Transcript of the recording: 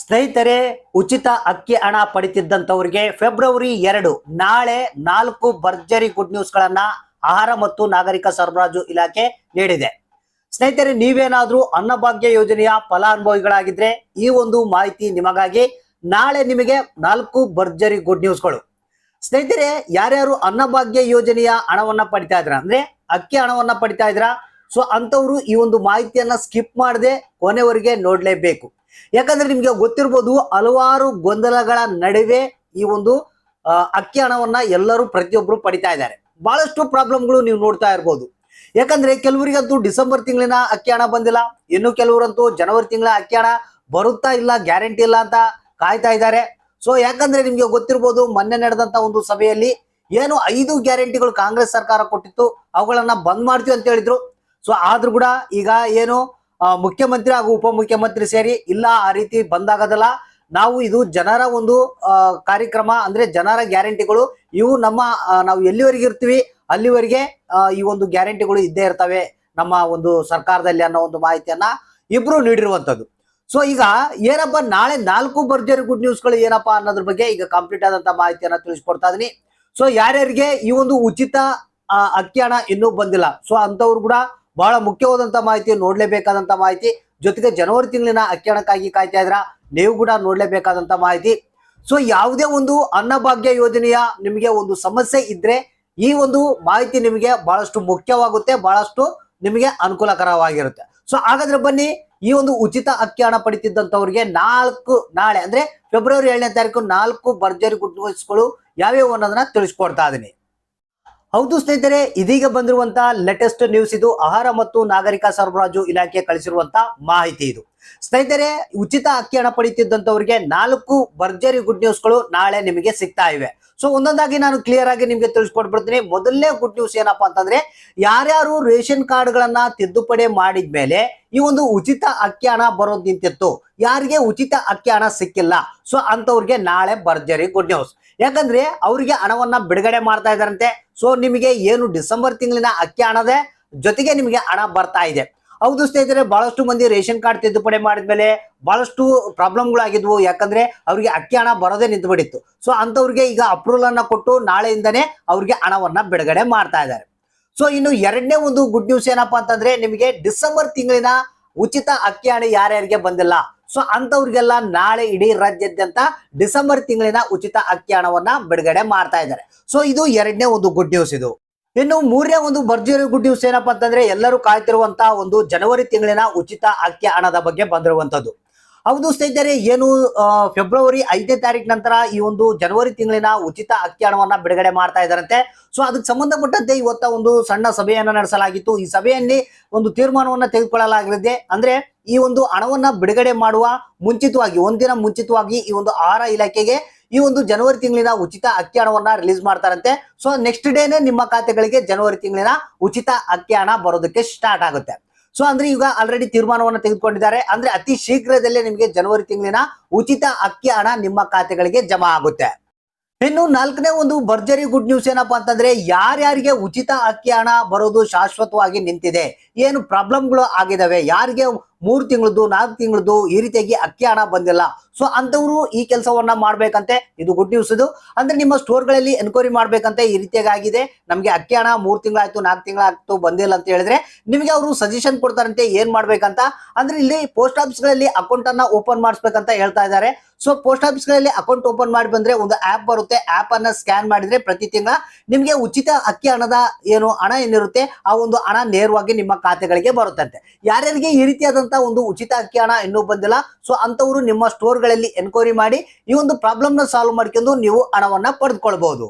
ಸ್ನೇಹಿತರೆ, ಉಚಿತ ಅಕ್ಕಿ ಹಣ ಪಡಿತಿದ್ದಂಥವ್ರಿಗೆ ಫೆಬ್ರವರಿ ಎರಡು, ನಾಳೆ ನಾಲ್ಕು ಭರ್ಜರಿ ಗುಡ್ ನ್ಯೂಸ್ಗಳನ್ನ ಆಹಾರ ಮತ್ತು ನಾಗರಿಕ ಸರಬರಾಜು ಇಲಾಖೆ ನೀಡಿದೆ. ಸ್ನೇಹಿತರೆ, ನೀವೇನಾದ್ರೂ ಅನ್ನಭಾಗ್ಯ ಯೋಜನೆಯ ಫಲಾನುಭವಿಗಳಾಗಿದ್ರೆ ಈ ಒಂದು ಮಾಹಿತಿ ನಿಮಗಾಗಿ. ನಾಳೆ ನಿಮಗೆ ನಾಲ್ಕು ಭರ್ಜರಿ ಗುಡ್ ನ್ಯೂಸ್ಗಳು ಸ್ನೇಹಿತರೆ, ಯಾರ್ಯಾರು ಅನ್ನಭಾಗ್ಯ ಯೋಜನೆಯ ಹಣವನ್ನ ಪಡಿತಾ ಇದ್ರ, ಅಂದ್ರೆ ಅಕ್ಕಿ ಹಣವನ್ನ ಪಡಿತಾ ಇದ್ರ ಸೊ ಅಂಥವ್ರು ಈ ಒಂದು ಮಾಹಿತಿಯನ್ನ ಸ್ಕಿಪ್ ಮಾಡದೆ ಕೊನೆವರೆಗೆ ನೋಡ್ಲೇಬೇಕು. ಯಾಕಂದ್ರೆ ನಿಮ್ಗೆ ಗೊತ್ತಿರ್ಬೋದು ಹಲವಾರು ಗೊಂದಲಗಳ ನಡುವೆ ಈ ಒಂದು ಅಕ್ಕಿ ಹಣವನ್ನ ಎಲ್ಲರೂ ಪ್ರತಿಯೊಬ್ಬರು ಪಡಿತಾ ಇದ್ದಾರೆ. ಬಹಳಷ್ಟು ಪ್ರಾಬ್ಲಮ್ಗಳು ನೀವು ನೋಡ್ತಾ ಇರ್ಬೋದು. ಯಾಕಂದ್ರೆ ಕೆಲವರಿಗಂತೂ ಡಿಸೆಂಬರ್ ತಿಂಗಳಿನ ಅಕ್ಕಿ ಹಣ ಬಂದಿಲ್ಲ. ಇನ್ನು ಕೆಲವರಂತೂ ಜನವರಿ ತಿಂಗಳ ಅಕ್ಕಿ ಹಣ ಬರುತ್ತಾ ಇಲ್ಲ, ಗ್ಯಾರಂಟಿ ಇಲ್ಲ ಅಂತ ಕಾಯ್ತಾ ಇದ್ದಾರೆ. ಸೊ ಯಾಕಂದ್ರೆ ನಿಮ್ಗೆ ಗೊತ್ತಿರ್ಬೋದು ಮೊನ್ನೆ ನಡೆದಂತ ಒಂದು ಸಭೆಯಲ್ಲಿ ಏನು ಐದು ಗ್ಯಾರಂಟಿಗಳು ಕಾಂಗ್ರೆಸ್ ಸರ್ಕಾರ ಕೊಟ್ಟಿತ್ತು, ಅವುಗಳನ್ನ ಬಂದ್ ಮಾಡ್ತೀವಿ ಅಂತ ಹೇಳಿದ್ರು. ಸೊ ಆದ್ರೂ ಕೂಡ ಈಗ ಏನು ಮುಖ್ಯಮಂತ್ರಿ ಹಾಗೂ ಉಪಮುಖ್ಯಮಂತ್ರಿ ಸೇರಿ ಇಲ್ಲ, ಆ ರೀತಿ ಬಂದಾಗದಲ್ಲ. ನಾವು ಇದು ಜನರ ಒಂದು ಕಾರ್ಯಕ್ರಮ ಅಂದ್ರೆ ಜನರ ಗ್ಯಾರಂಟಿಗಳು ಇವು ನಮ್ಮ ನಾವು ಎಲ್ಲಿವರೆಗೆ ಇರ್ತೀವಿ, ಅಲ್ಲಿವರೆಗೆ ಈ ಒಂದು ಗ್ಯಾರಂಟಿಗಳು ಇದ್ದೇ ಇರ್ತವೆ ನಮ್ಮ ಒಂದು ಸರ್ಕಾರದಲ್ಲಿ ಅನ್ನೋ ಒಂದು ಮಾಹಿತಿಯನ್ನ ಇಬ್ರು ನೀಡಿರುವಂತದ್ದು ಸೊ ಈಗ ಏನಪ್ಪ, ನಾಳೆ ನಾಲ್ಕು ಭರ್ಜರಿ ಗುಡ್ ನ್ಯೂಸ್ಗಳು ಏನಪ್ಪ ಅನ್ನೋದ್ರ ಬಗ್ಗೆ ಈಗ ಕಂಪ್ಲೀಟ್ ಆದಂತ ಮಾಹಿತಿಯನ್ನ ತಿಳಿಸ್ಕೊಡ್ತಾ ಇದೀನಿ. ಸೊ ಯಾರ್ಯಾರಿಗೆ ಈ ಒಂದು ಉಚಿತ ಅಕ್ಕಿ ಹಣ ಇನ್ನೂ ಬಂದಿಲ್ಲ. ಸೊ ಅಂತವ್ರು ಕೂಡ ಬಹಳ ಮುಖ್ಯವಾದಂತ ಮಾಹಿತಿ ನೋಡ್ಲೇಬೇಕಾದಂತ ಮಾಹಿತಿ. ಜೊತೆಗೆ ಜನವರಿ ತಿಂಗಳಿನ ಅಕ್ಕಿ ಹಣಕ್ಕಾಗಿ ಕಾಯ್ತಾ ಇದ್ರ ನೀವು ಕೂಡ ನೋಡ್ಲೇಬೇಕಾದಂತ ಮಾಹಿತಿ. ಸೊ ಯಾವುದೇ ಒಂದು ಅನ್ನಭಾಗ್ಯ ಯೋಜನೆಯ ನಿಮಗೆ ಒಂದು ಸಮಸ್ಯೆ ಇದ್ರೆ ಈ ಒಂದು ಮಾಹಿತಿ ನಿಮಗೆ ಬಹಳಷ್ಟು ಮುಖ್ಯವಾಗುತ್ತೆ, ಬಹಳಷ್ಟು ನಿಮಗೆ ಅನುಕೂಲಕರವಾಗಿರುತ್ತೆ. ಸೊ ಹಾಗಾದ್ರೆ ಬನ್ನಿ, ಈ ಒಂದು ಉಚಿತ ಅಕ್ಕಿ ಹಣ ಪಡಿತಿದ್ದಂಥವ್ರಿಗೆ ನಾಲ್ಕು ನಾಳೆ, ಅಂದ್ರೆ ಫೆಬ್ರವರಿ ಏಳನೇ ತಾರೀಕು ನಾಲ್ಕು ಭರ್ಜರಿ ಗುಡ್ ನ್ಯೂಸ್ಗಳು ಯಾವ್ಯಾವ ಅನ್ನೋದನ್ನ ತಿಳಿಸ್ಕೊಡ್ತಾ ಇದೀನಿ ಹೌದು ಸ್ನೇಹಿತರೆ, ಇದೀಗ ಬಂದಿರುವಂತ ಲೇಟೆಸ್ಟ್ ನ್ಯೂಸ್ ಇದು. ಆಹಾರ ಮತ್ತು ನಾಗರಿಕ ಸರಬರಾಜು ಇಲಾಖೆ ಕಳಿಸಿರುವಂತ ಮಾಹಿತಿ ಇದು. ಸ್ನೇಹಿತರೆ, ಉಚಿತ ಅಕ್ಕಿ ಹಣ ಪಡೆಯುತ್ತಿದ್ದಂತವರಿಗೆ ನಾಲ್ಕು ಭರ್ಜರಿ ಗುಡ್ ನ್ಯೂಸ್ಗಳು ನಾಳೆ ನಿಮಗೆ ಸಿಗ್ತಾ ಇವೆ. ಸೊ ಒಂದೊಂದಾಗಿ ನಾನು ಕ್ಲಿಯರ್ ಆಗಿ ನಿಮಗೆ ತಿಳಿಸ್ಕೊಟ್ಬಿಡ್ತೀನಿ. ಮೊದಲನೇ ಗುಡ್ ನ್ಯೂಸ್ ಏನಪ್ಪಾ ಅಂತಂದ್ರೆ, ಯಾರ್ಯಾರು ರೇಷನ್ ಕಾರ್ಡ್ಗಳನ್ನ ತಿದ್ದುಪಡಿ ಮಾಡಿದ್ಮೇಲೆ ಈ ಒಂದು ಉಚಿತ ಅಕ್ಕಿ ಹಣ ಬರೋದ್ ನಿಂತಿತ್ತು. ಯಾರಿಗೆ ಉಚಿತ ಅಕ್ಕಿ ಹಣ ಸಿಕ್ಕಿಲ್ಲ. ಸೊ ಅಂತವ್ರಿಗೆ ನಾಳೆ ಬರ್ಜರಿ ಗುಡ್ ನ್ಯೂಸ್ ಯಾಕಂದ್ರೆ ಅವರಿಗೆ ಹಣವನ್ನ ಬಿಡುಗಡೆ ಮಾಡ್ತಾ ಇದಾರಂತೆ ಸೊ ನಿಮಗೆ ಏನು ಡಿಸೆಂಬರ್ ತಿಂಗಳಿನ ಅಕ್ಕಿ ಹಣದೆ ಜೊತೆಗೆ ನಿಮಗೆ ಹಣ ಬರ್ತಾ ಇದೆ. ಹೌದು ಸ್ನೇಹಿತರೆ, ಬಹಳಷ್ಟು ಮಂದಿ ರೇಷನ್ ಕಾರ್ಡ್ ತಿದ್ದುಪಡಿ ಮಾಡಿದ್ಮೇಲೆ ಬಹಳಷ್ಟು ಪ್ರಾಬ್ಲಮ್ಗಳಾಗಿದ್ವು. ಯಾಕಂದ್ರೆ ಅವರಿಗೆ ಅಕ್ಕಿ ಹಣ ಬರೋದೇ ನಿಂತುಬಿಟ್ಟಿತ್ತು. ಸೊ ಅಂತವ್ರಿಗೆ ಈಗ ಅಪ್ರೂವಲ್ ಅನ್ನ ಕೊಟ್ಟು ನಾಳೆಯಿಂದನೇ ಅವ್ರಿಗೆ ಹಣವನ್ನ ಬಿಡುಗಡೆ ಮಾಡ್ತಾ ಇದ್ದಾರೆ. ಸೊ ಇನ್ನು ಎರಡನೇ ಒಂದು ಗುಡ್ ನ್ಯೂಸ್ ಏನಪ್ಪಾ ಅಂತಂದ್ರೆ, ನಿಮಗೆ ಡಿಸೆಂಬರ್ ತಿಂಗಳಿನ ಉಚಿತ ಅಕ್ಕಿ ಹಣ ಯಾರ್ಯಾರಿಗೆ ಬಂದಿಲ್ಲ? ಸೊ ಅಂತವ್ರಿಗೆಲ್ಲ ನಾಳೆ ಇಡೀ ರಾಜ್ಯಾದ್ಯಂತ ಡಿಸೆಂಬರ್ ತಿಂಗಳಿನ ಉಚಿತ ಅಕ್ಕಿ ಹಣವನ್ನ ಬಿಡುಗಡೆ ಮಾಡ್ತಾ ಇದ್ದಾರೆ. ಸೊ ಇದು ಎರಡನೇ ಒಂದು ಗುಡ್ ನ್ಯೂಸ್ ಇದು. ಇನ್ನು ಮೂರನೇ ಒಂದು ಭರ್ಜರಿ ಗುಡ್ ನ್ಯೂಸ್ ಏನಪ್ಪಾ ಅಂತಂದ್ರೆ ಎಲ್ಲರೂ ಕಾಯ್ತಿರುವಂತಹ ಒಂದು ಜನವರಿ ತಿಂಗಳಿನ ಉಚಿತ ಅಕ್ಕಿ ಹಣದ ಬಗ್ಗೆ ಬಂದಿರುವಂತದ್ದು ಹೌದು ಸ್ನೇಹಿತರೆ, ಏನು ಫೆಬ್ರವರಿ ಐದನೇ ತಾರೀಕು ನಂತರ ಈ ಒಂದು ಜನವರಿ ತಿಂಗಳಿನ ಉಚಿತ ಅಕ್ಕಿ ಹಣವನ್ನ ಬಿಡುಗಡೆ ಮಾಡ್ತಾ ಇದ್ದಾರಂತೆ. ಸೊ ಅದಕ್ಕೆ ಸಂಬಂಧಪಟ್ಟಂತೆ ಇವತ್ತ ಒಂದು ಸಣ್ಣ ಸಭೆಯನ್ನ ನಡೆಸಲಾಗಿತ್ತು. ಈ ಸಭೆಯಲ್ಲಿ ಒಂದು ತೀರ್ಮಾನವನ್ನ ತೆಗೆದುಕೊಳ್ಳಲಾಗಿದೆ ಅಂದ್ರೆ ಈ ಒಂದು ಹಣವನ್ನ ಬಿಡುಗಡೆ ಮಾಡುವ ಮುಂಚಿತವಾಗಿ, ಒಂದಿನ ಮುಂಚಿತವಾಗಿ ಈ ಒಂದು ಆಹಾರ ಇಲಾಖೆಗೆ ಈ ಒಂದು ಜನವರಿ ತಿಂಗಳಿನ ಉಚಿತ ಅಕ್ಕಿ ಹಣವನ್ನ ರಿಲೀಸ್ ಮಾಡ್ತಾರಂತೆ ಸೊ ನೆಕ್ಸ್ಟ್ ಡೇನೆ ನಿಮ್ಮ ಖಾತೆಗಳಿಗೆ ಜನವರಿ ತಿಂಗಳಿನ ಉಚಿತ ಅಕ್ಕಿ ಹಣ ಬರೋದಕ್ಕೆ ಸ್ಟಾರ್ಟ್ ಆಗುತ್ತೆ. ಸೊ ಅಂದ್ರೆ ಈಗ ಆಲ್ರೆಡಿ ತೀರ್ಮಾನವನ್ನು ತೆಗೆದುಕೊಂಡಿದ್ದಾರೆ. ಅಂದ್ರೆ ಅತಿ ಶೀಘ್ರದಲ್ಲೇ ನಿಮಗೆ ಜನವರಿ ತಿಂಗಳಿನ ಉಚಿತ ಅಕ್ಕಿ ಹಣ ನಿಮ್ಮ ಖಾತೆಗಳಿಗೆ ಜಮಾ ಆಗುತ್ತೆ. ಇನ್ನು ನಾಲ್ಕನೇ ಒಂದು ಭರ್ಜರಿ ಗುಡ್ ನ್ಯೂಸ್ ಏನಪ್ಪಾ ಅಂತಂದ್ರೆ, ಯಾರ್ಯಾರಿಗೆ ಉಚಿತ ಅಕ್ಕಿ ಹಣ ಬರೋದು ಶಾಶ್ವತವಾಗಿ ನಿಂತಿದೆ, ಏನು ಪ್ರಾಬ್ಲಮ್ಗಳು ಆಗಿದಾವೆ, ಯಾರಿಗೆ ಮೂರು ತಿಂಗಳದ್ದು, ನಾಲ್ಕು ತಿಂಗಳದ್ದು ಈ ರೀತಿಯಾಗಿ ಅಕ್ಕಿ ಹಣ ಬಂದಿಲ್ಲ. ಸೊ ಅಂತವರು ಈ ಕೆಲಸವನ್ನ ಮಾಡ್ಬೇಕಂತೆ, ಇದು ಗುಡ್ ನ್ಯೂಸ್ ಇದು. ಅಂದ್ರೆ ನಿಮ್ಮ ಸ್ಟೋರ್ಗಳಲ್ಲಿ ಎನ್ಕ್ವೈರಿ ಮಾಡ್ಬೇಕಂತೆ ಈ ರೀತಿಯಾಗಿ ಆಗಿದೆ ನಮ್ಗೆ ಅಕ್ಕಿ ಹಣ ಮೂರು ತಿಂಗಳಾಯ್ತು, ನಾಲ್ಕು ತಿಂಗಳಾಯ್ತು ಬಂದಿಲ್ಲ ಅಂತ ಹೇಳಿದ್ರೆ ನಿಮಗೆ ಅವರು ಸಜೆಷನ್ ಕೊಡ್ತಾರಂತೆ ಏನ್ ಮಾಡ್ಬೇಕಂತ. ಅಂದ್ರೆ ಇಲ್ಲಿ ಪೋಸ್ಟ್ ಆಫೀಸ್ಗಳಲ್ಲಿ ಅಕೌಂಟ್ ಅನ್ನ ಓಪನ್ ಮಾಡಿಸ್ಬೇಕಂತ ಹೇಳ್ತಾ ಇದ್ದಾರೆ. ಸೊ ಪೋಸ್ಟ್ ಆಫೀಸ್ಗಳಲ್ಲಿ ಅಕೌಂಟ್ ಓಪನ್ ಮಾಡಿ ಬಂದ್ರೆ ಒಂದು ಆಪ್ ಬರುತ್ತೆ. ಆಪ್ ಅನ್ನ ಸ್ಕ್ಯಾನ್ ಮಾಡಿದ್ರೆ ಪ್ರತಿ ತಿಂಗಳ ನಿಮಗೆ ಉಚಿತ ಅಕ್ಕಿ ಹಣದ ಏನು ಹಣ ಏನಿರುತ್ತೆ, ಆ ಒಂದು ಹಣ ನೇರವಾಗಿ ನಿಮ್ಮ ಖಾತೆಗಳಿಗೆ ಬರುತ್ತಂತೆ. ಯಾರ್ಯಾರಿಗೆ ಈ ರೀತಿಯಾದಂತಹ ಒಂದು ಉಚಿತ ಅಕ್ಕಿ ಹಣ ಇನ್ನೂ ಬಂದಿಲ್ಲ. ಸೊ ಅಂತವರು ನಿಮ್ಮ ಸ್ಟೋರ್ಗಳಲ್ಲಿ ಎನ್ಕ್ವೈರಿ ಮಾಡಿ ಈ ಒಂದು ಪ್ರಾಬ್ಲಮ್ನ ಸಾಲ್ವ್ ಮಾಡ್ಕೊಂಡು ನೀವು ಹಣವನ್ನ ಪಡೆದುಕೊಳ್ಬಹುದು.